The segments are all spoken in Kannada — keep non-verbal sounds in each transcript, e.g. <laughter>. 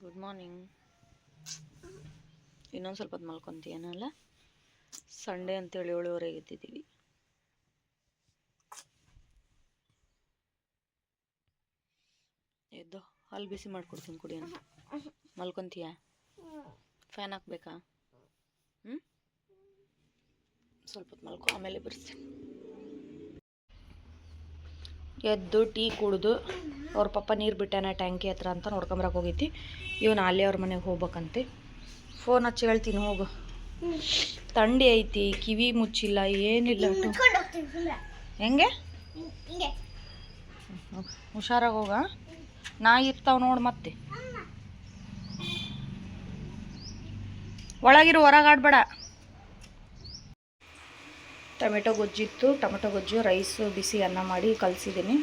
ಗುಡ್ ಮಾರ್ನಿಂಗ್ ಇನ್ನೊಂದು ಸ್ವಲ್ಪ ಹೊತ್ತು ಮಲ್ಕೊತೀಯನಲ್ಲ ಸಂಡೇ ಅಂತೇಳಿ ಏಳುವರೆಗೆ ಎದ್ದಿದ್ದೀವಿ. ಎದ್ದು ಹಾಲು ಬಿಸಿ ಮಾಡ್ಕೊಡ್ತೀನಿ ಕುಡಿಯೋಣ ಮಲ್ಕೊತೀಯಾ? ಫ್ಯಾನ್ ಹಾಕ್ಬೇಕಾ? ಹ್ಞೂ ಸ್ವಲ್ಪ ಹೊತ್ತು ಮಲ್ಕೊ ಆಮೇಲೆ ಬರ್ತೀನಿ ಎದ್ದು ಟೀ ಕುಡಿದು ಅವ್ರ ಪಪ್ಪ ನೀರು ಬಿಟ್ಟಾನ ಟ್ಯಾಂಕಿ ಹತ್ರ ಅಂತ ನೋಡ್ಕೊಂಬರಕ್ಕೆ ಹೋಗೈತಿ ಇವನು ಅಲ್ಲಿ ಅವ್ರ ಮನೆಗೆ ಹೋಗ್ಬೇಕಂತೆ. ಫೋನ್ ಹಚ್ಚಿ ಹೇಳ್ತೀನಿ ಹೋಗು. ಥಂಡಿ ಐತಿ ಕಿವಿ ಮುಚ್ಚಿಲ್ಲ ಏನಿಲ್ಲ. ಹೆಂಗೆ ಹುಷಾರಾಗಿ ಹೋಗ. ನಾ ಇರ್ತಾವ ನೋಡು ಮತ್ತೆ. ಒಳಗಿರು ಹೊರಗೆ ಆಡ್ಬೇಡ. ಟೊಮೆಟೊ ಗೊಜ್ಜಿತ್ತು, ಟೊಮೆಟೊ ಗೊಜ್ಜು, ರೈಸು, ಬಿಸಿ ಅನ್ನ ಮಾಡಿ ಕಲಿಸಿದ್ದೀನಿ.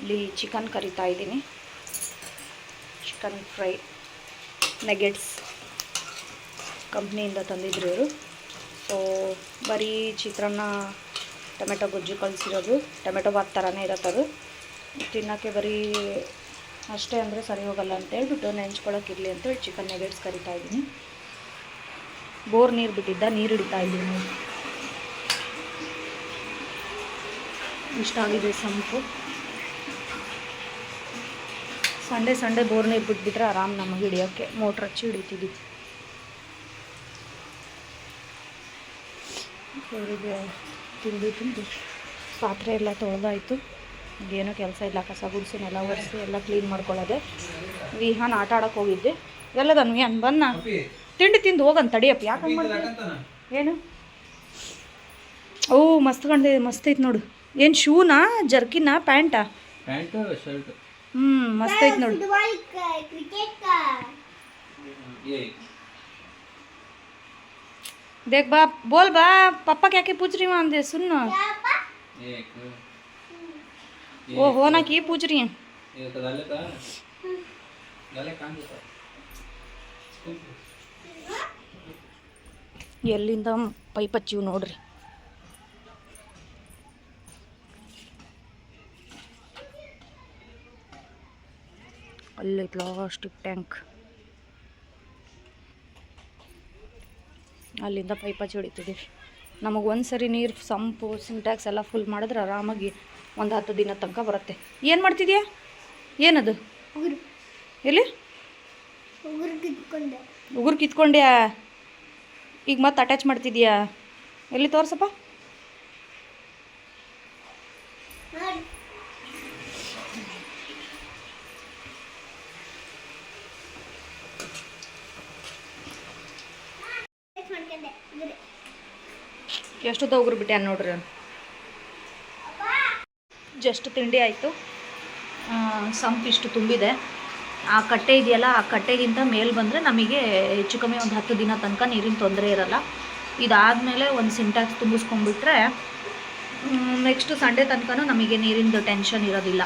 ಇಲ್ಲಿ ಚಿಕನ್ ಕರಿತಾ ಇದ್ದೀನಿ. ಚಿಕನ್ ಫ್ರೈ ನೆಗೆಟ್ಸ್ ಕಂಪ್ನಿಯಿಂದ ತಂದಿದ್ರು ಇವರು. ಸೊ ಬರೀ ಚಿತ್ರಾನ್ನ, ಟೊಮೆಟೊ ಗೊಜ್ಜು ಕಲಿಸಿರೋದು. ಟೊಮೆಟೊ ಬಾತ್ ಥರನೇ ಇರತ್ತದು ತಿನ್ನೋಕ್ಕೆ ಬರೀ ಅಷ್ಟೇ ಅಂದರೆ ಸರಿ ಹೋಗಲ್ಲ ಅಂತೇಳ್ಬಿಟ್ಟು ನೆಂಚ್ಕೊಳ್ಳೋಕ್ಕಿರಲಿ ಅಂತೇಳಿ ಚಿಕನ್ ನೆಗೆಟ್ಸ್ ಕರಿತಾ ಇದ್ದೀನಿ. ಬೋರ್ ನೀರು ಬಿಟ್ಟಿದ್ದ, ನೀರು ಹಿಡಿತಾ ಇದ್ದೀನಿ. ಇಷ್ಟಾಗಿದೆ ಸಂಪು. ಸಂಡೇ ಸಂಡೇ ಬೋರ್ ನೀರು ಬಿಟ್ಬಿಟ್ರೆ ಆರಾಮ್ ನಮಗೆ ಹಿಡಿಯೋಕ್ಕೆ. ಮೋಟ್ರ್ ಹಚ್ಚಿ ಹಿಡಿತೀವಿ. ಅವರಿಗೆ ತಿಂಡಿ ತಿಂದು ಪಾತ್ರೆ ಎಲ್ಲ ತೊಳೆದಾಯಿತು. ಏನೂ ಕೆಲಸ ಇಲ್ಲ. ಕಸ ಗುಡಿಸಿನೆಲ್ಲ ಒರೆಸಿ ಎಲ್ಲ ಕ್ಲೀನ್ ಮಾಡ್ಕೊಳ್ಳೋದೆ. ವಿಹಾನ್ ಆಟ ಆಡೋಕೆ ಹೋಗಿದ್ದೆ. ಎಲ್ಲದನ್ ವಿಹಾನ್ ಬನ್ನ. ತಿಂಡಿ ತಿಂದು ಹೋಗನ್ ತಡಿಯಪ್ಪ ಯಾಕೆ ಮಾಡ್ತೀನಿ ಏನು? ಓ ಮಸ್ತ್ ಕಂಡಿದೆ ಮಸ್ತ್ ಐತೆ ನೋಡು. ಏನು ಶೂನಾ ಜರ್ಕಿನಾ ಪ್ಯಾಂಟಾ ಪ್ಯಾಂಟ್ ಶರ್ಟ್ ಹ್ಞೂ ಮಸ್ತ್ ಐತೆ ನೋಡು ये देख बा बोल बा पापा क्या क्या पूछ रही हूँ दे सुन ना एक वो हो ना की पूछ रही हैं एक डाले का डाले काम देता ಎಲ್ಲಿಂದ ಪೈಪ್ ಹಚ್ಚಿವ್ ನೋಡ್ರಿ ಅಲ್ಲೈತ್ ಲಾಸ್ಟಿಗೆ ಟ್ಯಾಂಕ್ ಅಲ್ಲಿಂದ ಪೈಪ್ ಹಚ್ಚಿ ಹೊಡಿತಿದ್ದೀವಿ ನಮಗೆ ಒಂದು ಸರಿ ನೀರು ಸಂಪು ಸಿಂಟ್ಯಾಕ್ಸ್ ಎಲ್ಲ ಫುಲ್ ಮಾಡಿದ್ರೆ ಆರಾಮಾಗಿ ಒಂದು ಹತ್ತು ದಿನ ತನಕ ಬರುತ್ತೆ. ಏನು ಮಾಡ್ತಿದ್ಯಾ? ಏನದು? ಎಲ್ಲಿ? ಉಗುರು ಕಿತ್ಕೊಂಡ್ಯಾ? ಈಗ ಮತ್ತೆ ಅಟ್ಯಾಚ್ ಮಾಡ್ತಿದ್ಯಾ? ಎಲ್ಲಿ ತೋರ್ಸಪ್ಪ? ಎಷ್ಟೊತ್ತ ಉಗುರು ಬಿಟ್ಟೆ ನೋಡ್ರಿ ಜಸ್ಟ್ ತಿಂಡಿ ಆಯಿತು. ಸಂಪ್ ಇಷ್ಟು ತುಂಬಿದೆ. ಆ ಕಟ್ಟೆ ಇದೆಯಲ್ಲ, ಆ ಕಟ್ಟೆಗಿಂತ ಮೇಲೆ ಬಂದರೆ ನಮಗೆ ಹೆಚ್ಚು ಕಮ್ಮಿ ಒಂದು ಹತ್ತು ದಿನ ತನಕ ನೀರಿನ ತೊಂದರೆ ಇರಲ್ಲ. ಇದಾದಮೇಲೆ ಒಂದು ಸಿಂಟ್ಯಾಕ್ಸ್ ತುಂಬಿಸ್ಕೊಂಡ್ಬಿಟ್ರೆ ನೆಕ್ಸ್ಟು ಸಂಡೇ ತನಕನೂ ನಮಗೆ ನೀರಿಂದು ಟೆನ್ಷನ್ ಇರೋದಿಲ್ಲ.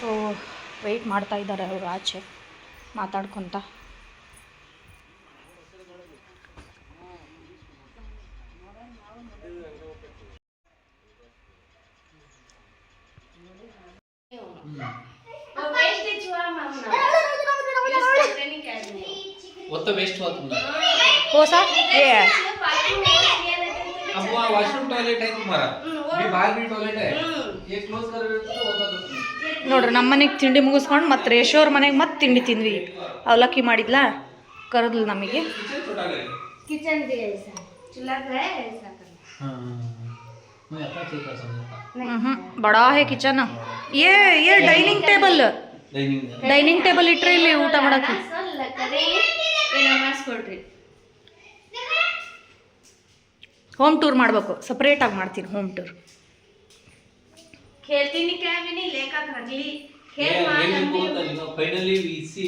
ಸೊ ವೆಯ್ಟ್ ಮಾಡ್ತಾ ಇದ್ದಾರೆ ಅವರು ಆಚೆ ಮಾತಾಡ್ಕೊತ. वो तो वेस्ट हुआ तुमने ಹೋಸಾ ಏ अब वो वॉशरूम टॉयलेट है तुम्हारा भी बाहर भी टॉयलेट है ये क्लोज कर रहे हो तो होता तो ನೋಡ್ರಿ ನಮ್ಮ ಮನೆಗೆ ತಿಂಡಿ ಮುಗಿಸ್ಕೊಂಡು ಮತ್ತೆ ರೇಷೋರ್ ಮನೆಗೆ ಮತ್ತೆ ತಿಂಡಿ ತಿಂದ್ವಿ ಅವಲಕ್ಕಿ ಮಾಡಿದ್ಲಾ ಕರೆದ್ಲು ನಮಗೆ किचन छोटा करे किचन भी ऐसा चूल्हा पे है ऐसा करना हाँ मैं अपना ठीक कर समझता ಹ್ಮ್ ಬಡಾ ಹೇ ಕಿಚನ್ ಏ ಏ dining table dining dining table ಇಟ್ರೆ ಇಲ್ಲಿ ಊಟ ಮಾಡಕ್ಕೆ ಅಲ್ಲ ಕರಿ ಏನೋ ಮಾಡಿಸ್ಕೊಡ್ರಿ ಹೋಮ್ ಟೂರ್ ಮಾಡಬೇಕು ಸಪ್ರೇಟಾಗಿ ಮಾಡ್ತೀನಿ ಹೋಮ್ ಟೂರ್ खेलती क्या भी नहीं लेकर रख ली ये खेल मार ये भी बहुत है ना फाइनली वी सी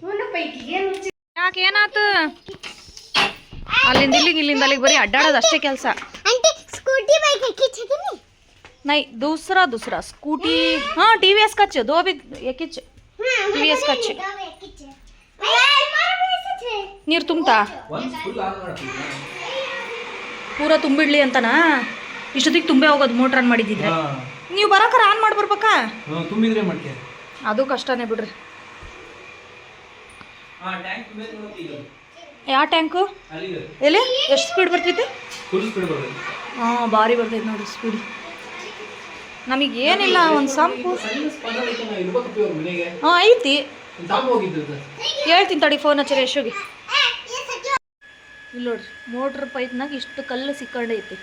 ಅವನ ಪೈಕಿ ಏನು ಯಾಕೆ ಏನಾತು ಅಲ್ಲಿಂದ ಇಲ್ಲಿಗೆ ಇಲ್ಲಿಂದ ಅಲ್ಲಿಗೆ ಬರೀ ಅಡ್ಡಾಡೋದು ಅಷ್ಟೇ ಕೆಲಸ आंटी स्कूटी बाइक खींचे कि नहीं ನೈ ದೂಸರಾ ದೂಸರಾ ಸ್ಕೂಟಿ ಹಾಂ ಟಿ ವಿ ಎಸ್ ಕಚ್ ದೋ ಬಿ ಎಕಿಚ್ ಟಿ ವಿ ಎಸ್ ಕಚ್ ನೀರು ತುಂಬ್ತಾ once full on ಮಾಡ್ತೀನಿ ಪೂರ ತುಂಬಿಡ್ಲಿ ಅಂತನಾ ಇಷ್ಟೊತ್ತಿಗೆ ತುಂಬೆ ಹೋಗೋದು ಮೋಟ್ರ್ ಆನ್ ಮಾಡಿದ್ದಿದ್ರೆ ಹಾ ನೀವು ಬರೋಕರ ಆನ್ ಮಾಡಿ ಬರ್ಬೇಕಾ ಹಾ ತುಂಬಿದ್ರೆ ಮಾಡ್ಕೆ ಅದು ಕಷ್ಟನೇ ಬಿಡ್ರಿ ಯಾವ ಟ್ಯಾಂಕು ಎಲ್ಲಿ? ಎಷ್ಟು ಸ್ಪೀಡ್ ಬರ್ತೈತೆ ಹಾಂ ಭಾರಿ ಬರ್ತೈತೆ ನೋಡಿ ಸ್ಪೀಡ್ ನಮಗೆ ಏನಿಲ್ಲ ಒಂದು ಸಂಪು. ಹಾಂ ಐತಿ. ಹೇಳ್ತೀನಿ ತಡಿ ಫೋನ್ ಹಚ್ಚ ಯಶೋಗಿ. ಇಲ್ಲಿ ನೋಡ್ರಿ ಮೋಟ್ರ್ ಪೈಪ್ನಾಗ ಇಷ್ಟು ಕಲ್ಲು ಸಿಕ್ಕಂಡೈತಿ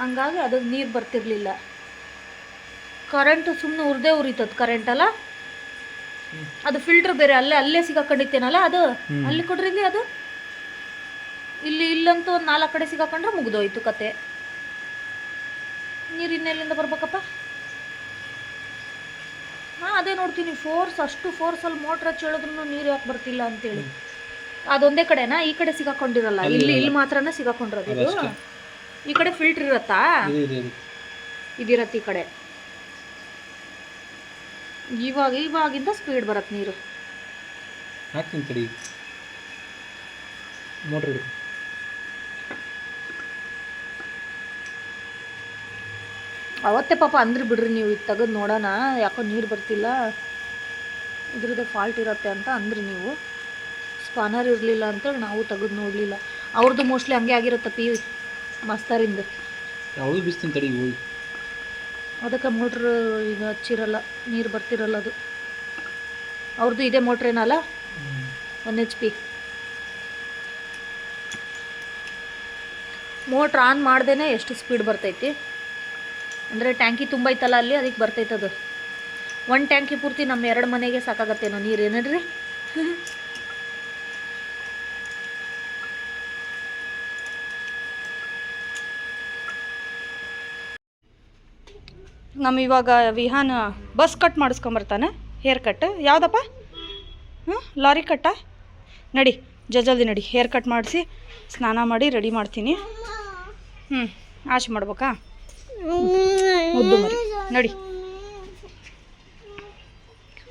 ಹಂಗಾಗಿ ಅದಕ್ಕೆ ನೀರು ಬರ್ತಿರ್ಲಿಲ್ಲ. ಕರೆಂಟ್ ಸುಮ್ಮನೆ ಉರ್ದೇ ಉರಿತದ ಕರೆಂಟ್ ಅಲ್ಲ? ಅದು ಫಿಲ್ಟರ್ ಬೇರೆ ಅಲ್ಲೇ ಅಲ್ಲೇ ಸಿಗಾಕೊಂಡಿತ್ತೇನಲ್ಲ ಅದು? ಅಲ್ಲಿ ಕೊಡ್ರಿ ಅದು? ಇಲ್ಲಿ ಇಲ್ಲಂತೂ ಒಂದು ನಾಲ್ಕು ಕಡೆ ಸಿಗಾಕೊಂಡ್ರೆ ಮುಗ್ದೋಯ್ತು ಕತೆ. ನೀರು ಇನ್ನೆಲ್ಲಿಂದ ಬರ್ಬೇಕಪ್ಪ? ಹಾಂ ಅದೇ ನೋಡ್ತೀನಿ ಫೋರ್ಸ್ ಅಷ್ಟು ಫೋರ್ಸಲ್ಲಿ ಮೋಟ್ರ್ ಹಚ್ಚಿ ಹೇಳಿದ್ರು ನೀರು ಯಾಕೆ ಬರ್ತಿಲ್ಲ ಅಂತೇಳಿ. ಅದೊಂದೇ ಕಡೆನಾ? ಈ ಕಡೆ ಸಿಗಾಕೊಂಡಿರಲ್ಲ. ಇಲ್ಲಿ ಇಲ್ಲಿ ಮಾತ್ರನೇ ಸಿಗಾಕೊಂಡಿರೋದು ಇದು? ಈ ಕಡೆ ಫಿಲ್ಟರ್ ಇರತ್ತಾ? ಇದಿರತ್ತೆ ಈ ಕಡೆ. ಇವಾಗ ಇವಾಗಿಂದ ಸ್ಪೀಡ್ ಬರತ್ತೆ ನೀರು. ಹಾಕ್ತೀನಿ ತಡಿ. ಮೋಟ್ರ್ ಅವತ್ತೇ ಪಾಪ ಅಂದ್ರೆ ಬಿಡ್ರಿ ನೀವು ಇದು ತೆಗೆದು ನೋಡೋಣ ಯಾಕೋ ನೀರು ಬರ್ತಿಲ್ಲ. ಇದ್ರದ್ದು ಫಾಲ್ಟ್ ಇರತ್ತೆ ಅಂತ ಅಂದ್ರಿ ನೀವು. ಸ್ಪಾನರ್ ಇರಲಿಲ್ಲ ಅಂತೇಳಿ ನಾವು ತೆಗೆದು ನೋಡಲಿಲ್ಲ. ಅವ್ರದ್ದು ಮೋಸ್ಟ್ಲಿ ಹಂಗೆ ಆಗಿರುತ್ತೆ ಪಿ ಮಸ್ತಾರಿಂದ. ಅದಕ್ಕೆ ಮೋಟ್ರ್ ಈಗ ಹಚ್ಚಿರಲ್ಲ ನೀರು ಬರ್ತಿರಲ್ಲ ಅದು. ಅವ್ರದ್ದು ಇದೇ ಮೋಟ್ರೇನಲ್ಲ one H P motor on ಮಾಡ್ದೇ ಎಷ್ಟು ಸ್ಪೀಡ್ ಬರ್ತೈತಿ? ಅಂದರೆ ಟ್ಯಾಂಕಿ ತುಂಬ ಐತಲ್ಲ ಅಲ್ಲಿ? ಅದಕ್ಕೆ ಬರ್ತೈತದು ಒಂದು ಟ್ಯಾಂಕಿ ಪೂರ್ತಿ ನಮ್ಮ ಎರಡು ಮನೆಗೆ ಸಾಕಾಗತ್ತೇನೋ ನೀರು ಏನೇನ್ರಿ ನಮ್ಮ ಇವಾಗ ವಿಹಾನ್ ಬಸ್ ಕಟ್ ಮಾಡಿಸ್ಕೊಂಬರ್ತಾನೆ, ಹೇರ್ ಕಟ್. ಯಾವುದಪ್ಪ? ಹ್ಞೂ ಲಾರಿ ಕಟ್ಟ? ನಡಿ ಜಲ್ದಿ ನಡಿ. ಹೇರ್ ಕಟ್ ಮಾಡಿಸಿ, ಸ್ನಾನ ಮಾಡಿ, ರೆಡಿ ಮಾಡ್ತೀನಿ. ಹ್ಞೂ ಆಶೆ ಮಾಡ್ಬೇಕಾ? ಮುದ್ದು ಮರಿ. ನಡಿ.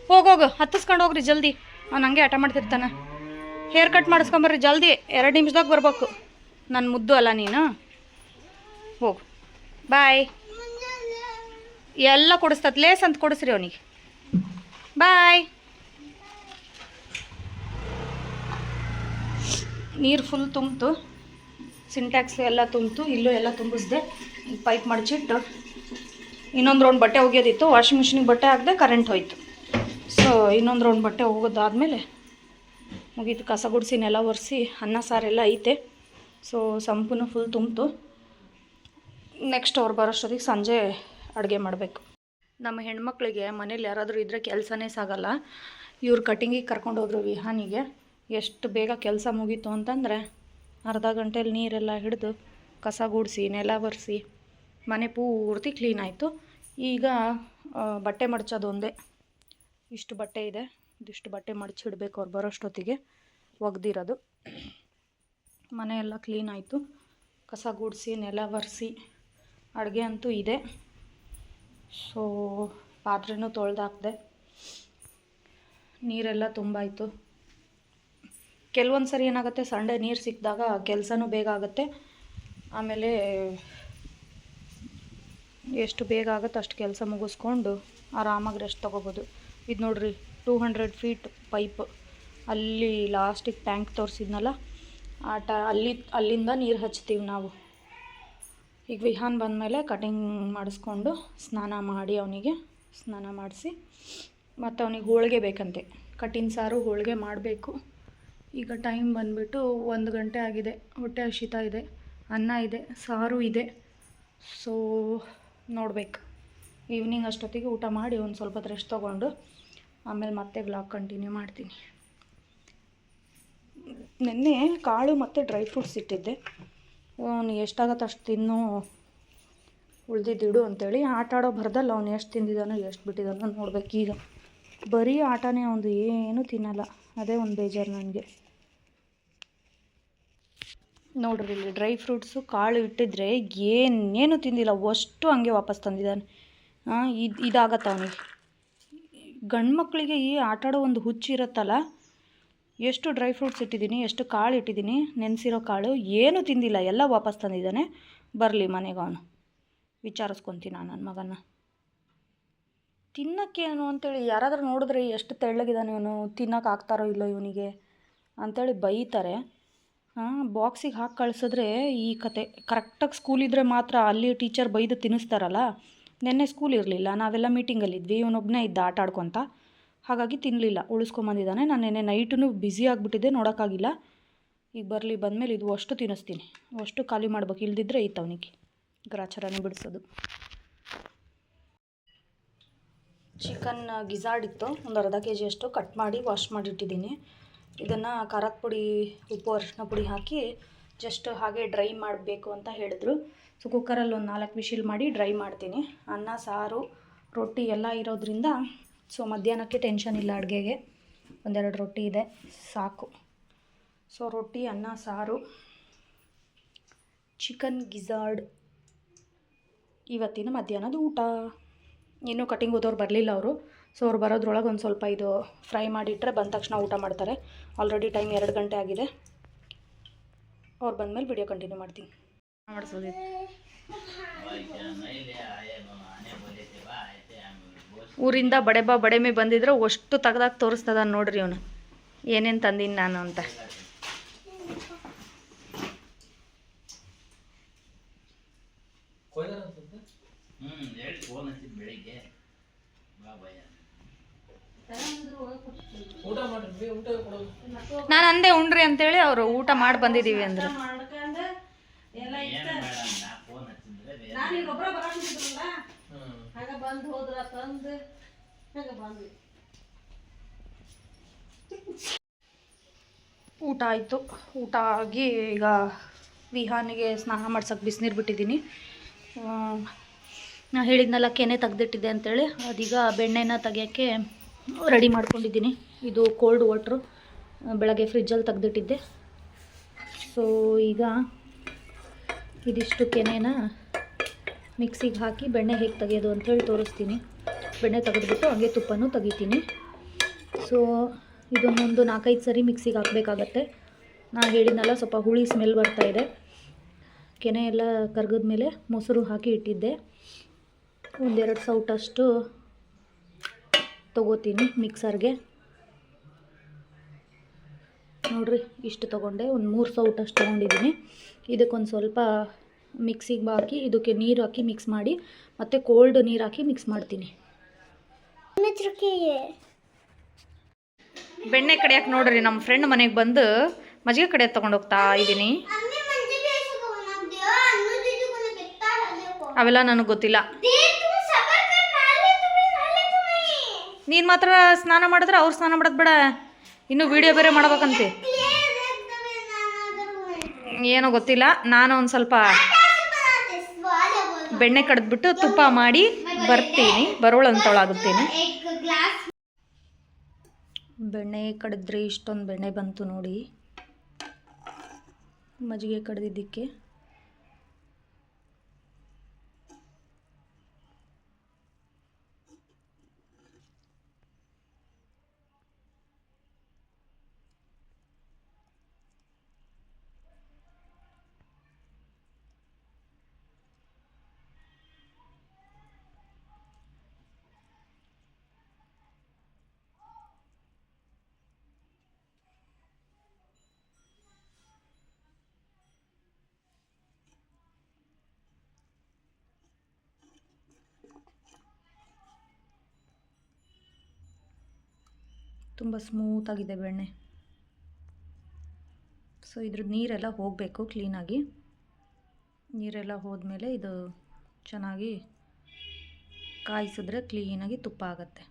ಹೋಗೋಗು ಹತ್ತಿಸ್ಕೊಂಡು ಹೋಗ್ರಿ ಜಲ್ದಿ. ಅವ್ನು ಹಂಗೆ ಆಟ ಮಾಡ್ತಿರ್ತಾನೆ. ಹೇರ್ ಕಟ್ ಮಾಡಿಸ್ಕೊಂಬರ್ರಿ ಜಲ್ದಿ. ಎರಡು ನಿಮಿಷದಾಗ ಬರ್ಬೇಕು. ನನ್ನ ಮುದ್ದು ಅಲ್ಲ ನೀನು. ಹೋಗು. ಬಾಯ್ ಎಲ್ಲ ಕೊಡಿಸ್ತತ್. ಲೇಸ್ ಅಂತ ಕೊಡಿಸ್ರಿ ಅವನಿಗೆ. ಬಾಯ್ ನೀರು ಫುಲ್ ತುಂಬಿತು. ಸಿಂಟ್ಯಾಕ್ಸ್ ಎಲ್ಲ ತುಂಬಿತು. ಇಲ್ಲೂ ಎಲ್ಲ ತುಂಬಿಸ್ದೆ. ಪೈಪ್ ಮಡಚಿಟ್ಟು ಇನ್ನೊಂದು ರೌಂಡ್ ಬಟ್ಟೆ ಒಗೆಯೋದಿತ್ತು ವಾಷಿಂಗ್ ಮಿಷಿನಿಗೆ ಬಟ್ಟೆ ಹಾಕಿದೆ ಕರೆಂಟ್ ಹೋಯ್ತು. ಸೊ ಇನ್ನೊಂದು ರೌಂಡ್ ಬಟ್ಟೆ ಹೋಗೋದಾದಮೇಲೆ ಮುಗೀತು. ಕಸ ಗುಡಿಸಿ, ನೆಲ ಒರೆಸಿ, ಅನ್ನ ಸಾರೆಲ್ಲ ಐತೆ. ಸೊ ಸಂಪೂನು ಫುಲ್ ತುಂಬಿತು. ನೆಕ್ಸ್ಟ್ ಅವ್ರು ಬರೋಷ್ಟೊತ್ತಿಗೆ ಸಂಜೆ ಅಡುಗೆ ಮಾಡಬೇಕು. ನಮ್ಮ ಹೆಣ್ಮಕ್ಳಿಗೆ ಮನೇಲಿ ಯಾರಾದರೂ ಇದ್ದರೆ ಕೆಲಸನೇ ಸಾಗಲ್ಲ. ಇವ್ರು ಕಟಿಂಗಿಗೆ ಕರ್ಕೊಂಡೋದ್ರು ವಿಹಾನಿಗೆ. ಎಷ್ಟು ಬೇಗ ಕೆಲಸ ಮುಗೀತು ಅಂತಂದರೆ ಅರ್ಧ ಗಂಟೆಯಲ್ಲಿ ನೀರೆಲ್ಲ ಹಿಡಿದು ಕಸ ಗುಡಿಸಿ, ನೆಲ ಒರೆಸಿ, ಮನೆ ಪೂರ್ತಿ ಕ್ಲೀನ್ ಆಯಿತು. ಈಗ ಬಟ್ಟೆ ಮಡಚೋದೊಂದೇ ಇಷ್ಟು ಬಟ್ಟೆ ಇದೆ. ಇದಿಷ್ಟು ಬಟ್ಟೆ ಮಡಚಿಡ್ಬೇಕು ಅವ್ರು ಬರೋಷ್ಟೊತ್ತಿಗೆ. ಒಗ್ದಿರೋದು. ಮನೆಯೆಲ್ಲ ಕ್ಲೀನ್ ಆಯಿತು. ಕಸ ಗುಡಿಸಿ, ನೆಲ ಒರೆಸಿ, ಅಡುಗೆ ಅಂತೂ ಇದೆ. ಸೊ ಪಾತ್ರೆನೂ ತೊಳೆದಾಕ್ದೆ. ನೀರೆಲ್ಲ ತುಂಬಾಯಿತು ಕೆಲವೊಂದು ಸರಿ ಏನಾಗುತ್ತೆ, ಸಂಡೇ ನೀರು ಸಿಕ್ಕಿದಾಗ ಕೆಲಸನೂ ಬೇಗ ಆಗುತ್ತೆ. ಆಮೇಲೆ ಎಷ್ಟು ಬೇಗ ಆಗುತ್ತೆ ಅಷ್ಟು ಕೆಲಸ ಮುಗಿಸ್ಕೊಂಡು ಆರಾಮಾಗಿ ರೆಸ್ಟ್ ತೊಗೋಬೋದು. ಇದು ನೋಡ್ರಿ ಟೂ ಹಂಡ್ರೆಡ್ ಫೀಟ್ ಪೈಪ್ ಅಲ್ಲಿ ಲಾಸ್ಟಿಗೆ ಟ್ಯಾಂಕ್ ತೋರಿಸಿದ್ನಲ್ಲ, ಆ ಟ, ಅಲ್ಲಿ, ಅಲ್ಲಿಂದ ನೀರು ಹಚ್ತೀವಿ ನಾವು. ಈಗ ವಿಹಾನ್ ಬಂದಮೇಲೆ ಕಟಿಂಗ್ ಮಾಡಿಸ್ಕೊಂಡು ಸ್ನಾನ ಮಾಡಿ ಅವನಿಗೆ, ಸ್ನಾನ ಮಾಡಿಸಿ, ಮತ್ತು ಅವನಿಗೆ ಹೋಳಿಗೆ ಬೇಕಂತೆ. ಕಟ್ಟಿನ ಸಾರು ಹೋಳಿಗೆ ಮಾಡಬೇಕು. ಈಗ ಟೈಮ್ ಬಂದುಬಿಟ್ಟು ಒಂದು ಗಂಟೆ ಆಗಿದೆ, ಹೊಟ್ಟೆ ಹಸಿತಾ ಇದೆ. ಅನ್ನ ಇದೆ, ಸಾರು ಇದೆ. ಸೊ ನೋಡ್ಬೇಕು. ಈವ್ನಿಂಗ್ ಅಷ್ಟೊತ್ತಿಗೆ ಊಟ ಮಾಡಿ ಒಂದು ಸ್ವಲ್ಪ ರೆಸ್ಟ್ ತೊಗೊಂಡು ಆಮೇಲೆ ಮತ್ತೆ ಬ್ಲಾಗ್ ಕಂಟಿನ್ಯೂ ಮಾಡ್ತೀನಿ. ನಿನ್ನೆ ಕಾಳು ಮತ್ತು ಡ್ರೈ ಫ್ರೂಟ್ಸ್ ಇಟ್ಟಿದ್ದೆ. ಅವನು ಎಷ್ಟಾಗತ್ತೆ ಅಷ್ಟು ತಿನ್ನು ಉಳ್ದಿದ್ದಿಡು ಅಂತೇಳಿ ಆಟ ಆಡೋ ಬರ್ದಲ್ಲ ಅವ್ನು ಎಷ್ಟು ತಿಂದಿದ್ದಾನೋ ಎಷ್ಟು ಬಿಟ್ಟಿದ್ದಾನೋ ನೋಡ್ಬೇಕು ಈಗ. ಬರೀ ಆಟನೇ ಅವನು ಏನೂ ತಿನ್ನಲ್ಲ. ಅದೇ ಒಂದು ಬೇಜಾರು ನನಗೆ. ನೋಡ್ರಿ ಇಲ್ಲಿ ಡ್ರೈ ಫ್ರೂಟ್ಸು ಕಾಳು ಇಟ್ಟಿದ್ರೆ ಏನೇನು ತಿಂದಿಲ್ಲ, ಅಷ್ಟು ಹಂಗೆ ವಾಪಸ್ ತಂದಿದ್ದಾನೆ. ಹಾಂ, ಇದು ಇದಾಗತ್ತೆ ಅವನಿಗೆ. ಗಂಡು ಮಕ್ಕಳಿಗೆ ಈ ಆಟಾಡೋ ಒಂದು ಹುಚ್ಚು ಇರುತ್ತಲ್ಲ, ಎಷ್ಟು ಡ್ರೈ ಫ್ರೂಟ್ಸ್ ಇಟ್ಟಿದ್ದೀನಿ, ಎಷ್ಟು ಕಾಳು ಇಟ್ಟಿದ್ದೀನಿ, ನೆನೆಸಿರೋ ಕಾಳು ಏನೂ ತಿಂದಿಲ್ಲ, ಎಲ್ಲ ವಾಪಸ್ ತಂದಿದ್ದಾನೆ. ಬರಲಿ ಮನೆಗೆ ಅವನು. ವಿಚಾರಿಸ್ಕೊತೀನಿ ನಾನು ನನ್ನ ಮಗನ ತಿನ್ನೋಕ್ಕೇನು ಅಂತೇಳಿ ಯಾರಾದರೂ ನೋಡಿದ್ರೆ ಎಷ್ಟು ತೆಳ್ಳಗಿದ್ದಾನೆ ಇವನು ತಿನ್ನೋಕ್ಕಾಗ್ತಾರೋ ಇಲ್ಲೋ ಇವನಿಗೆ ಅಂಥೇಳಿ ಬೈತಾರೆ. ಬಾಕ್ಸಿಗೆ ಹಾಕಿ ಕಳಿಸಿದ್ರೆ ಈ ಕತೆ ಕರೆಕ್ಟಾಗಿ ಸ್ಕೂಲ್ ಇದ್ದರೆ ಮಾತ್ರ ಅಲ್ಲಿ ಟೀಚರ್ ಬೈದು ತಿನ್ನಿಸ್ತಾರಲ್ಲ? ನಿನ್ನೆ ಸ್ಕೂಲ್ ಇರಲಿಲ್ಲ, ನಾವೆಲ್ಲ ಮೀಟಿಂಗಲ್ಲಿದ್ವಿ ಇವನೊಬ್ಬನೇ ಇದ್ದ ಆಟ ಆಡ್ಕೊತ. ಹಾಗಾಗಿ ತಿನ್ನಲಿಲ್ಲ ಉಳಿಸ್ಕೊಂಬಂದಿದ್ದಾನೆ ನಾನು ನೆನ್ನೆ ನೈಟೂ ಬ್ಯುಸಿ ಆಗಿಬಿಟ್ಟಿದ್ದೆ, ನೋಡೋಕ್ಕಾಗಿಲ್ಲ. ಈಗ ಬರಲಿ, ಬಂದಮೇಲೆ ಇದು ಅಷ್ಟು ತಿನ್ನಿಸ್ತೀನಿ. ಅಷ್ಟು ಖಾಲಿ ಮಾಡ್ಬೇಕು, ಇಲ್ದಿದ್ರೆ ಇತ್ತು ಅವನಿಗೆ. ಗ್ರಾಚಾರನೇ ಬಿಡಿಸೋದು. ಚಿಕನ್ ಗಿಝಾರ್ಡ್ ಇತ್ತು. ಒಂದು ಅರ್ಧ ಕೆ ಜಿಯಷ್ಟು ಕಟ್ ಮಾಡಿ ವಾಶ್ ಮಾಡಿಟ್ಟಿದ್ದೀನಿ ಇದನ್ನು ಖಾರದ ಪುಡಿ, ಉಪ್ಪು ಅರಿಶಿನ ಪುಡಿ ಹಾಕಿ ಜಸ್ಟ್ ಹಾಗೆ ಡ್ರೈ ಮಾಡಬೇಕು ಅಂತ ಹೇಳಿದ್ರು. ಸೊ ಕುಕ್ಕರಲ್ಲಿ ಒಂದು ನಾಲ್ಕು ವಿಶಿಲ್ ಮಾಡಿ ಡ್ರೈ ಮಾಡ್ತೀನಿ. ಅನ್ನ, ಸಾರು, ರೊಟ್ಟಿ ಎಲ್ಲ ಇರೋದ್ರಿಂದ ಸೊ ಮಧ್ಯಾಹ್ನಕ್ಕೆ ಟೆನ್ಷನ್ ಇಲ್ಲ ಅಡುಗೆಗೆ. ಒಂದೆರಡು ರೊಟ್ಟಿ ಇದೆ, ಸಾಕು. ಸೊ ರೊಟ್ಟಿ, ಅನ್ನ, ಸಾರು ಚಿಕನ್ ಗಿಝಾರ್ಡ್ ಇವತ್ತಿನ ಮಧ್ಯಾಹ್ನದ ಊಟ. ಇನ್ನೂ ಕಟಿಂಗ್ ಹೋದವ್ರು ಬರಲಿಲ್ಲ ಅವರು. ಸೊ ಅವ್ರು ಬರೋದ್ರೊಳಗೆ ಒಂದು ಸ್ವಲ್ಪ ಇದು ಫ್ರೈ ಮಾಡಿಟ್ರೆ ಬಂದ ತಕ್ಷಣ ಊಟ ಮಾಡ್ತಾರೆ. ಆಲ್ರೆಡಿ ಟೈಮ್ ಎರಡು ಗಂಟೆ ಆಗಿದೆ. ಅವ್ರು ಬಂದಮೇಲೆ ವಿಡಿಯೋ ಕಂಟಿನ್ಯೂ ಮಾಡ್ತೀನಿ. ಊರಿಂದ ಬಡೆ ಬಾ ಬಡೆಮೆ ಬಂದಿದ್ರೆ ಅಷ್ಟು ತೆಗ್ದಾಗ ತೋರಿಸ್ತದ ನೋಡ್ರಿ ಅವನು ಏನೇನು ತಂದೀನಿ ನಾನು ಅಂತ. ಕೊಯ್ದಾರ ಅನ್ಸುತ್ತೆ ಹ್ಮ್ ಹೇಳಿ ಫೋನ್ ಹಚ್ಚಿದ್ ಬೆಳಿಗ್ಗೆ ಬಾ ಭಯ ಊಟ ಮಾಡ್ರಿ ಊಟ ಕೊಡೋದು ನಾನು ಅಂದೆ ಉಣ್ರಿ ಅಂತೇಳಿ ಅವರು ಊಟ ಮಾಡಿ ಬಂದಿದ್ದೀವಿ ಅಂದ್ರೆ. ಊಟ ಆಯಿತು. ಊಟ ಆಗಿ ಈಗ ವಿಹಾನಿಗೆ ಸ್ನಾನ ಮಾಡ್ಸೋಕೆ ಬಿಸಿನೀರು ಬಿಟ್ಟಿದ್ದೀನಿ. ನಾ ಹೇಳಿದ್ನಲ್ಲ, ಕೆನೆ ತೆಗ್ದಿಟ್ಟಿದ್ದೆ ಅಂತೇಳಿ. ಅದೀಗ ಬೆಣ್ಣೆನ ತೆಗಿಯೋಕ್ಕೆ ರೆಡಿ ಮಾಡ್ಕೊಂಡಿದ್ದೀನಿ. ಇದು ಕೋಲ್ಡ್ ವಾಟ್ರು ಬೆಳಗ್ಗೆ ಫ್ರಿಜ್ಜಲ್ಲಿ ತೆಗ್ದಿಟ್ಟಿದ್ದೆ. ಸೊ ಈಗ ಇದಿಷ್ಟು ಕೆನೆನ ಮಿಕ್ಸಿಗೆ ಹಾಕಿ ಬೆಣ್ಣೆ ಹೇಗೆ ತೆಗೆಯೋದು ಅಂಥೇಳಿ ತೋರಿಸ್ತೀನಿ. ಬೆಣ್ಣೆ ತೆಗೆದ್ಬಿಟ್ಟು ಹಾಗೆ ತುಪ್ಪನೂ ತೆಗಿತೀನಿ. ಸೊ ಇದನ್ನೊಂದು ನಾಲ್ಕೈದು ಸರಿ ಮಿಕ್ಸಿಗೆ ಹಾಕಬೇಕಾಗತ್ತೆ. ನಾ ಹೇಳಿದ್ನಲ್ಲ, ಸ್ವಲ್ಪ ಹುಳಿ ಸ್ಮೆಲ್ ಬರ್ತಾ ಇದೆ. ಕೆನೆ ಎಲ್ಲ ಕರ್ಗದ ಮೇಲೆ ಮೊಸರು ಹಾಕಿ ಇಟ್ಟಿದ್ದೆ. ಒಂದೆರಡು ಸೌಟಷ್ಟು ತಗೋತೀನಿ ಮಿಕ್ಸರ್ಗೆ. ನೋಡ್ರಿ ಇಷ್ಟು ತೊಗೊಂಡೆ. ಒಂದು ಮೂರು ಸೌಟಷ್ಟು ತೊಗೊಂಡಿದ್ದೀನಿ. ಇದಕ್ಕೊಂದು ಸ್ವಲ್ಪ ಮಿಕ್ಸಿಗೆ ಹಾಕಿ ಇದಕ್ಕೆ ನೀರು ಹಾಕಿ ಮಿಕ್ಸ್ ಮಾಡಿ ಮತ್ತು ಕೋಲ್ಡ್ ನೀರು ಹಾಕಿ ಮಿಕ್ಸ್ ಮಾಡ್ತೀನಿ. ಬೆಣ್ಣೆ ಕಡಿಯಕ್ಕೆ ನೋಡ್ರಿ ನಮ್ಮ ಫ್ರೆಂಡ್ ಮನೆಗೆ ಬಂದು ಮಜ್ಜಿಗೆ ಕಡೆ ತೊಗೊಂಡು ಹೋಗ್ತಾ ಇದ್ದೀನಿ ಅವೆಲ್ಲ ನನಗೆ ಗೊತ್ತಿಲ್ಲ. ನೀನು ಮಾತ್ರ ಸ್ನಾನ ಮಾಡಿದ್ರೆ ಅವ್ರು ಸ್ನಾನ ಮಾಡೋದು ಬೇಡ. ಇನ್ನೂ ವಿಡಿಯೋ ಬೇರೆ ಮಾಡ್ಬೇಕಂತೆ. ಏನೋ ಗೊತ್ತಿಲ್ಲ, ನಾನು ಒಂದು ಸ್ವಲ್ಪ ಬೆಣ್ಣೆ ಕಡಿದ್ಬಿಟ್ಟು ತುಪ್ಪ ಮಾಡಿ ಬರ್ತೀನಿ, ಬರೋಳಂತವಳಾಗುತ್ತೇನೆ. ಬೆಣ್ಣೆ ಕಡಿದ್ರೆ ಇಷ್ಟೊಂದು ಬೆಣ್ಣೆ ಬಂತು ನೋಡಿ. ಮಜ್ಜಿಗೆ ಕಡ್ದಿದ್ದಕ್ಕೆ. ತುಂಬ ಸ್ಮೂತಾಗಿದೆ ಬೆಣ್ಣೆ. ಸೊ ಇದ್ರದ್ದು ನೀರೆಲ್ಲ ಹೋಗಬೇಕು ಕ್ಲೀನಾಗಿ. ನೀರೆಲ್ಲ ಹೋದ್ಮೇಲೆ ಇದು ಚೆನ್ನಾಗಿ ಕಾಯಿಸಿದ್ರೆ ಕ್ಲೀನಾಗಿ ತುಪ್ಪ ಆಗುತ್ತೆ.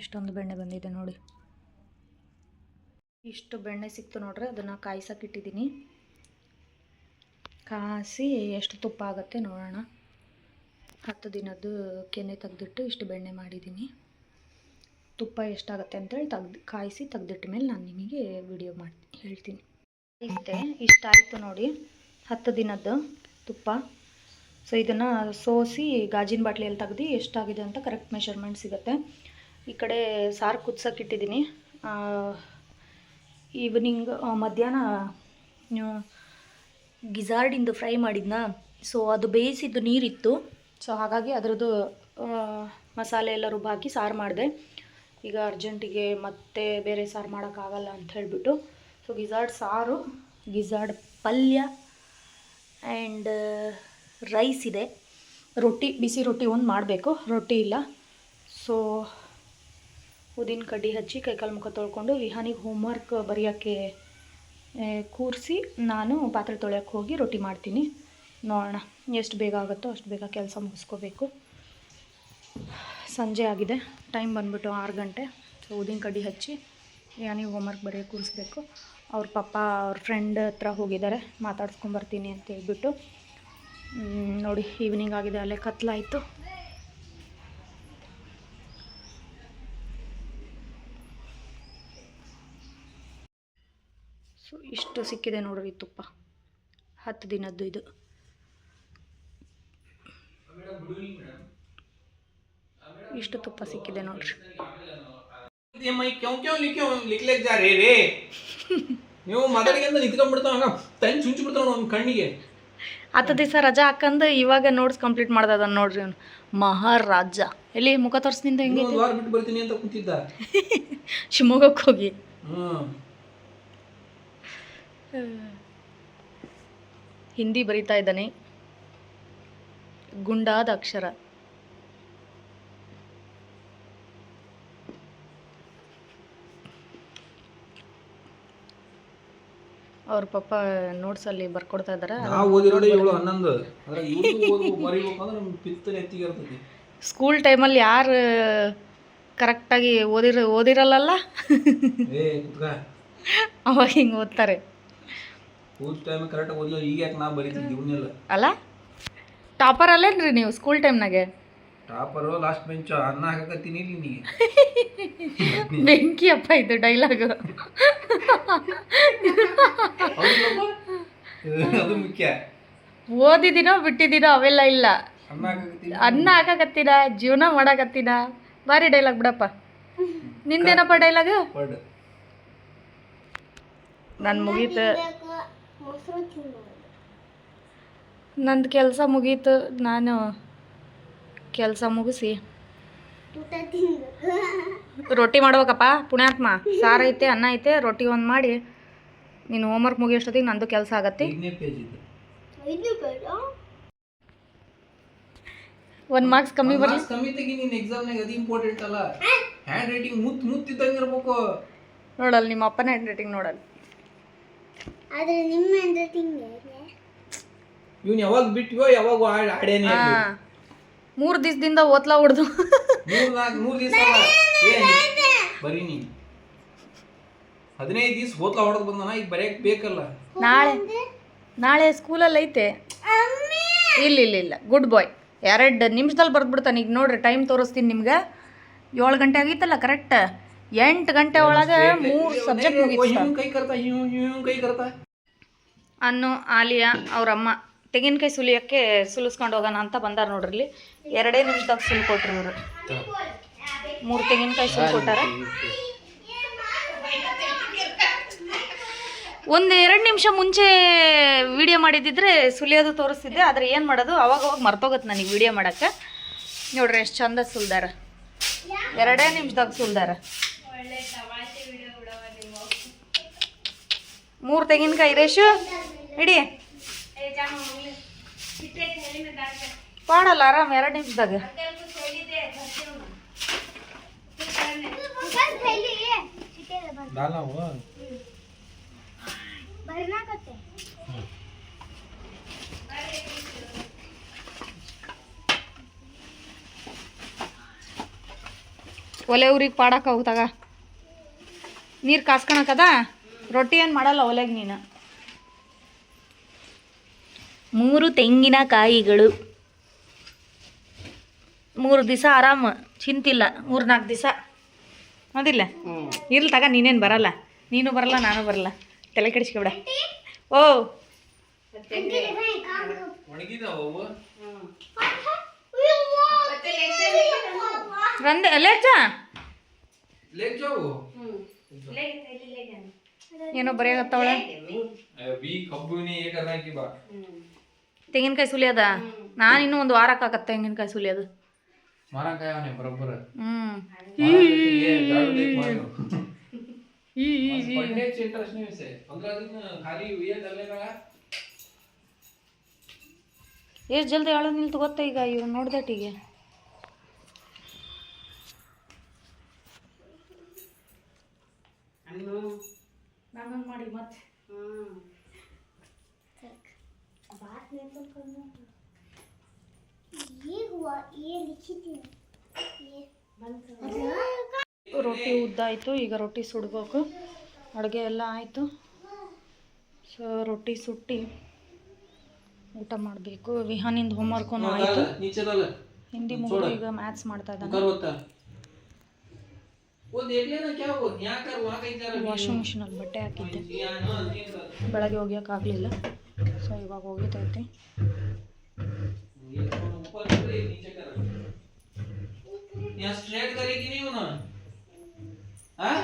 ಎಷ್ಟೊಂದು ಬೆಣ್ಣೆ ಬಂದಿದೆ ನೋಡಿ. ಇಷ್ಟು ಬೆಣ್ಣೆ ಸಿಕ್ತು ನೋಡ್ರಿ, ಅದನ್ನು ಕಾಯಿಸೋಕೆ ಇಟ್ಟಿದ್ದೀನಿ. ಕಾಯಿಸಿ ಎಷ್ಟು ತುಪ್ಪ ಆಗುತ್ತೆ ನೋಡೋಣ. ಹತ್ತು ದಿನದ್ದು ಕೆನೆ ತೆಗೆದಿಟ್ಟು ಇಷ್ಟು ಬೆಣ್ಣೆ ಮಾಡಿದ್ದೀನಿ. ತುಪ್ಪ ಎಷ್ಟಾಗುತ್ತೆ ಅಂತೇಳಿ ತೆಗ್ದು, ಕಾಯಿಸಿ ತೆಗ್ದಿಟ್ಟ ಮೇಲೆ ನಾನು ನಿಮಗೆ ವಿಡಿಯೋ ಮಾಡಿ, ಹೇಳ್ತೀನಿ. ಇಷ್ಟೇ ಇಷ್ಟಾಯಿತು ನೋಡಿ, ಹತ್ತು ದಿನದ್ದು ತುಪ್ಪ. ಸೊ ಇದನ್ನು ಸೋಸಿ ಗಾಜಿನ ಬಾಟ್ಲಿಯಲ್ಲಿ ತೆಗ್ದು ಎಷ್ಟಾಗಿದೆ ಅಂತ ಕರೆಕ್ಟ್ ಮೆಷರ್ಮೆಂಟ್ ಸಿಗುತ್ತೆ. ಈ ಕಡೆ ಸಾರು ಕುದ್ಸಕ್ಕೆ ಇಟ್ಟಿದ್ದೀನಿ. ಈವ್ನಿಂಗ್ ಮಧ್ಯಾಹ್ನ ಗಿಜಾರ್ಡಿಂದು ಫ್ರೈ ಮಾಡಿದ್ನಾ? ಸೊ ಅದು ಬೇಯಿಸಿದ್ದು ನೀರಿತ್ತು. ಸೊ ಹಾಗಾಗಿ ಅದರದ್ದು ಮಸಾಲೆ ಎಲ್ಲ ರುಬ್ಬಾಕಿ ಸಾರು ಮಾಡಿದೆ. ಈಗ ಅರ್ಜೆಂಟಿಗೆ ಮತ್ತೆ ಬೇರೆ ಸಾರು ಮಾಡೋಕ್ಕಾಗಲ್ಲ ಅಂತ ಹೇಳಿಬಿಟ್ಟು. ಸೊ ಗಿಜಾರ್ಡ್ ಸಾರು, ಗಿಜಾರ್ಡ್ ಪಲ್ಯ ಆ್ಯಂಡ್ ರೈಸ್ ಇದೆ. ರೊಟ್ಟಿ, ಬಿಸಿ ರೊಟ್ಟಿ ಒಂದು ಮಾಡಬೇಕು. ರೊಟ್ಟಿ ಇಲ್ಲ. ಸೊ ಉದಿನ ಕಡ್ಡಿ ಹಚ್ಚಿ ಕೈಕಾಲು ಮುಖ ತೊಳ್ಕೊಂಡು ವಿಹಾನಿಗೆ ಹೋಮ್ವರ್ಕ್ ಬರೆಯೋಕ್ಕೆ ಕೂರಿಸಿ ನಾನು ಪಾತ್ರೆ ತೊಳೆಯೋಕ್ಕೆ ಹೋಗಿ ರೊಟ್ಟಿ ಮಾಡ್ತೀನಿ. ನೋಡೋಣ, ಎಷ್ಟು ಬೇಗ ಆಗುತ್ತೋ ಅಷ್ಟು ಬೇಗ ಕೆಲಸ ಮುಗಿಸ್ಕೋಬೇಕು. ಸಂಜೆ ಆಗಿದೆ ಟೈಮ್ ಬಂದ್ಬಿಟ್ಟು ಆರು ಗಂಟೆ. ಸೊ ಊದಿನ ಕಡ್ಡಿ ಹಚ್ಚಿ ವಿಹಾನಿಗೆ ಹೋಮ್ವರ್ಕ್ ಬರೆಯೋಕ್ಕೆ ಕೂರಿಸ್ಬೇಕು. ಅವ್ರ ಪಪ್ಪ, ಅವ್ರ ಫ್ರೆಂಡ್ ಹತ್ರ ಹೋಗಿದ್ದಾರೆ ಮಾತಾಡ್ಸ್ಕೊಂಬರ್ತೀನಿ ಅಂತ ಹೇಳ್ಬಿಟ್ಟು. ನೋಡಿ ಈವ್ನಿಂಗ್ ಆಗಿದೆ, ಅಲ್ಲೇ ಕತ್ಲಾಯಿತು. ಸೊ ಇಷ್ಟು ಸಿಕ್ಕಿದೆ ನೋಡ್ರಿ ತುಪ್ಪ. ಹತ್ತು ದಿನದ್ದು ಇದು. ಇಷ್ಟು ತುಪ್ಪ ಸಿಕ್ಕಿದೆ ನೋಡ್ರಿ. ಲಿಕ್ಲೇಕ್ ಜಾರಿ ರೇ. ನೀವು ಮಾತಾಡಿಗೆ ಅಂತ ನಿಂತ್ಕೊಂಡ್ಬಿಡ್ತಾವ ತಂದು ಚುಂಚು ಬಿಡ್ತಾವ ಅವ್ನ ಕಣ್ಣಿಗೆ. ಹತ್ತು ದಿವಸ ರಜಾ ಹಾಕಂದ ಇವಾಗ ನೋಟ್ಸ್ ಕಂಪ್ಲೀಟ್ ಮಾಡ್ದ ಅದನ್ನ ನೋಡ್ರಿ ಅವ್ನು. ಮಹಾರಾಜ. ಎಲ್ಲಿ ಮುಖ ತೋರಿಸ್ನಿಂದ ಹೆಂಗೆ ಬಿಟ್ಟು ಬರ್ತೀನಿ ಅಂತ ಕೂತಿದ್ದ. ಶಿವಮೊಗ್ಗಕ್ಕೆ ಹೋಗಿ. ಹ್ಞೂ ಹಿಂದಿ ಬರಿತಾ ಇದ್ದಾನೆ. ಗುಂಡಾದ ಅಕ್ಷರ. ಅವ್ರ ಪಪ್ಪ ಬರ್ಕೊಡ್ತಾ ನಮ್ಗೆ ಪಿತ್ತನೆ ಎತ್ತಿಗೆ ಇರ್ತೈತಿ. ಸ್ಕೂಲ್ ಟೈಮಲ್ಲಿ ಯಾರು ಕರೆಕ್ಟಾಗಿ ಓದಿರ ಕುತ್ಕ. ಅವಾಗ ಹಿಂಗೆ ಓದ್ತಾರೆ. ಓದ್ ಟೈಮ್ ಕರೆಕ್ಟಾಗಿ ಓದಿಲ್ಲ ಈಗ ಯಾಕೆ ನಾ ಬರೀತಿದ್ದೆ ಇವನ್ನೆಲ್ಲ? ಅಲ್ಲ ಟಾಪರ್ ಅಲ್ಲೇನ್ರಿ ನೀವು ಸ್ಕೂಲ್ ಟೈಮ್ನಾಗೆ ಟಾಪರು ಲಾಸ್ಟ್ ಬೆಂಚ್ ಅನ್ನ ಹಾಕಕತ್ತೀನಿ ನಿನಗೆ. <laughs> ಬೆಂಕಿ ಅಪ್ಪ ಇದು ಡೈಲಾಗ್ ಅದು ಮುಖ್ಯ. ಓದಿದಿನೋ ಬಿಟ್ಟಿದ್ದೀನೋ ಅವೆಲ್ಲ ಇಲ್ಲ. ಅನ್ನ ಹಾಕಕತ್ತೀನಿ. ಅನ್ನ ಹಾಕಕತ್ತೀನ ಜೀವನ ಮಾಡಕತ್ತೀನ ಬಾರಿ ಡೈಲಾಗ್ ಬಿಡಪ್ಪ. ನಿಂದೇನಪ್ಪ ಡೈಲಾಗ್ ವರ್ಡ್ ನಾನು ಮುಗೀತು. ಮೊಸರು ತಿನ್ನೋದು ನಂದು ಕೆಲಸ ಮುಗೀತು. ನಾನು ಕೆಲಸ ಮುಗಿಸಿ ಊಟ ರೊಟ್ಟಿ ಮಾಡ್ಬೇಕಪ್ಪ. ಪುಣ್ಯಾತ್ಮ ಸಾರು ಐತೆ ಅನ್ನ ಐತೆ ರೊಟ್ಟಿ ಒಂದು ಮಾಡಿ. ನೀನು ಹೋಮ್ವರ್ಕ್ ಮುಗಿಯೋಷ್ಟೊತ್ತಿಗೆ ನಂದು ಕೆಲಸ ಆಗತ್ತೆ. ಐದನೇ ಪೇಜ್ ಇದು. ಇದು ಬೇಡ ಒಂದು ಮಾರ್ಕ್ಸ್ ಕಮ್ಮಿ ಬರಲಿ. ಕಮ್ಮಿ ತೆಗಿ ನಿನ್ನ ಎಕ್ಸಾಮ್ನಾಗ ಅದು ಇಂಪಾರ್ಟೆಂಟ್ ಅಲ್ಲ. ಹ್ಯಾಂಡ್ ರೈಟಿಂಗ್ ಮುತ್ ಮುತ್ತಿದ್ದಂಗೆ ಇರ್ಬೇಕು. ನೋಡಲ್ಲ ನಿಮ್ಮ ಅಪ್ಪನ ಹ್ಯಾಂಡ್ ರೈಟಿಂಗ್ ನೋಡಲ್ಲ ಆದ್ರೆ ನಿಮ್ಮ ಅಂದ್ರೆ ತಿಂಗೆ ಇವ್ನು ಯಾವಾಗ ಬಿಟ್ವೋ ಯಾವಾಗ ಆಡ್- ಆಡೇನೆ ಹಾಂ. ಮೂರು ದಿವಸದಿಂದ ಓದ್ಲಾ ಹೊಡ್ದು ಮೂರು ನಾಲ್ಕು ಮೂರ್ ದಿವಸ ಬರೀ ನೀ ಹದಿನೈದು ದಿವಸ ಹೋತ್ಲಾ ಹೊಡೆದ್ ಬಂದನ ಈಗ ಬರೆಯಕ್ ಬೇಕಲ್ಲ. ನಾಳೆ. ನಾಳೆ ಸ್ಕೂಲಲ್ಲಿ ಐತೆ. ಇಲ್ಲ ಇಲ್ಲ ಇಲ್ಲ. ಗುಡ್ ಬಾಯ್ ಎರಡು ನಿಮಿಷದಲ್ಲಿ ಬರ್ದ್ಬಿಡ್ತಾನೆ. ಈಗ ನೋಡ್ರಿ ಟೈಮ್ ತೋರಿಸ್ತೀನಿ ನಿಮ್ಗೆ. ಏಳು ಗಂಟೆ ಆಗಿತ್ತಲ್ಲ ಕರೆಕ್ಟ್ ಎಂಟು ಗಂಟೆ ಒಳಗೆ ಮೂರು ಸಬ್ಜೆಕ್ಟ್ ಮುಗಿತು ಅನ್ನು ಆಲಿಯಾ ಅವ್ರ ಅಮ್ಮ ತೆಂಗಿನಕಾಯಿ ಸುಲಿಯೋಕ್ಕೆ ಸುಲಿಸ್ಕೊಂಡು ಹೋಗೋಣ ಅಂತ ಬಂದಾರ ನೋಡ್ರಿ ಇಲ್ಲಿ ಎರಡೇ ನಿಮಿಷದಾಗ ಸುಲ್ ಕೊಟ್ರಿ ಇವರು. ಮೂರು ತೆಂಗಿನಕಾಯಿ ಸುಲ್ ಕೊಟ್ಟಾರ ಒಂದು ಎರಡು ನಿಮಿಷ ಮುಂಚೆ ವಿಡಿಯೋ ಮಾಡಿದ್ದಿದ್ರೆ ಸುಲಿಯೋದು ತೋರಿಸ್ತಿದ್ದೆ ಆದರೆ ಏನು ಮಾಡೋದು? ಅವಾಗ ಅವಾಗ ಮರ್ತೋಗತ್ತೆ ನನಗೆ ವಿಡಿಯೋ ಮಾಡೋಕ್ಕೆ. ನೋಡ್ರಿ ಎಷ್ಟು ಚಂದ ಸುಲ್ದಾರ. ಎರಡೇ ನಿಮಿಷದಾಗ ಸುಲ್ದಾರ. ಮೂರು ತೆಂಗಿನಕಾಯಿ ರೇಷು? ಇಡಿ. ಪಾಡಲ್ಲ ಆರಾಮ್ ಎರಡು ನಿಮಿಷದಾಗ. ಒಲೆ ಊರಿಗೆ ಪಾಡಕ್ಕೆ ಹೋಗ್ತಾಗ. ನೀರು ಕಾಸ್ಕೊಳಕದ ರೊಟ್ಟಿ ಏನು ಮಾಡಲ್ಲ ಒಲೆಗೆ ನೀನು. ಮೂರು ತೆಂಗಿನಕಾಯಿಗಳು ಮೂರು ದಿವಸ ಆರಾಮ ಚಿಂತಿಲ್ಲ. ಮೂರು ನಾಲ್ಕು ದಿವಸ ಅದಿಲ್ಲ ಇರ್ಲಿ ತಗ ನೀನೇನು ಬರಲ್ಲ. ನೀನು ಬರಲ್ಲ ನಾನು ಬರಲ್ಲ. ತಲೆ ಕೆಡಿಸ್ಕೊಬಿಡ ಓ. ಒಣಗಿದಾವ ಅವು ರಂದೆ ಲೇಚ ಲೇಕ್ ಜಾವು ಏನೋ ಬರೆಯಾಗತ್ತವಳೆ ಬಿ ಕಬ್ಬುನಿ ಏಕರ್ನ ಹಾಕಿ ಬಾ ತೆಂಗಿನಕಾಯಿ ಸುಲಿಯೋದ ನಾನು ಇನ್ನೂ ಒಂದು ವಾರಕ್ಕಾಗತ್ತೆ ತೆಂಗಿನಕಾಯಿ ಸುಲಿಯೋದು ಮಾರಂಕಾಯ ಅವನೇ ಬರೋಬ್ಬರ ಹ್ಞೂ पढ़ने से इंटरेस्ट नहीं वैसे पंद्रह दिन खाली हुई है चलेगा ಎಷ್ಟು ಜಲ್ದಿ ಹೇಳೋದು ನಿಲ್ತು ಗೊತ್ತಾ ಈಗ ಇವ್ರು ನೋಡ್ದಟ್ಟಿಗೆ ನಾನು ಮಾಡಿ ಮತ್ತೆ. ರೊಟ್ಟಿ ಉದ್ದಾಯಿತು ಈಗ ರೊಟ್ಟಿ ಸುಡ್ಬೇಕು. ಅಡುಗೆ ಎಲ್ಲ ಆಯಿತು. ಸೊ ರೊಟ್ಟಿ ಸುಟ್ಟಿ ಊಟ ಮಾಡಬೇಕು. ವಿಹಾನಿಂದ ಹೋಮ್ವರ್ಕೂ ಆಯಿತು. ಹಿಂದಿ ಮುಗಿದು ಈಗ ಮ್ಯಾಥ್ಸ್ ಮಾಡ್ತಾ ಇದ್ದಾನೆ. वो देख लेना क्या वो यहाँ कर वहाँ कहीं जा रहा ವಾಷಿಂಗ್ ಮಿಷಿನಲ್ಲಿ ಬಟ್ಟೆ ಹಾಕಿದ್ದೆ यहाँ ना नहीं कर ಬೆಳಗ್ಗೆ ಒಗ್ಯೋಕ್ಕಾಗಲಿಲ್ಲ ಸೊ ಇವಾಗ ಒಗಿತೈತಿ ये तो ऊपर कर ये नीचे कर यहाँ स्ट्रेट करेगी नहीं वो ना हाँ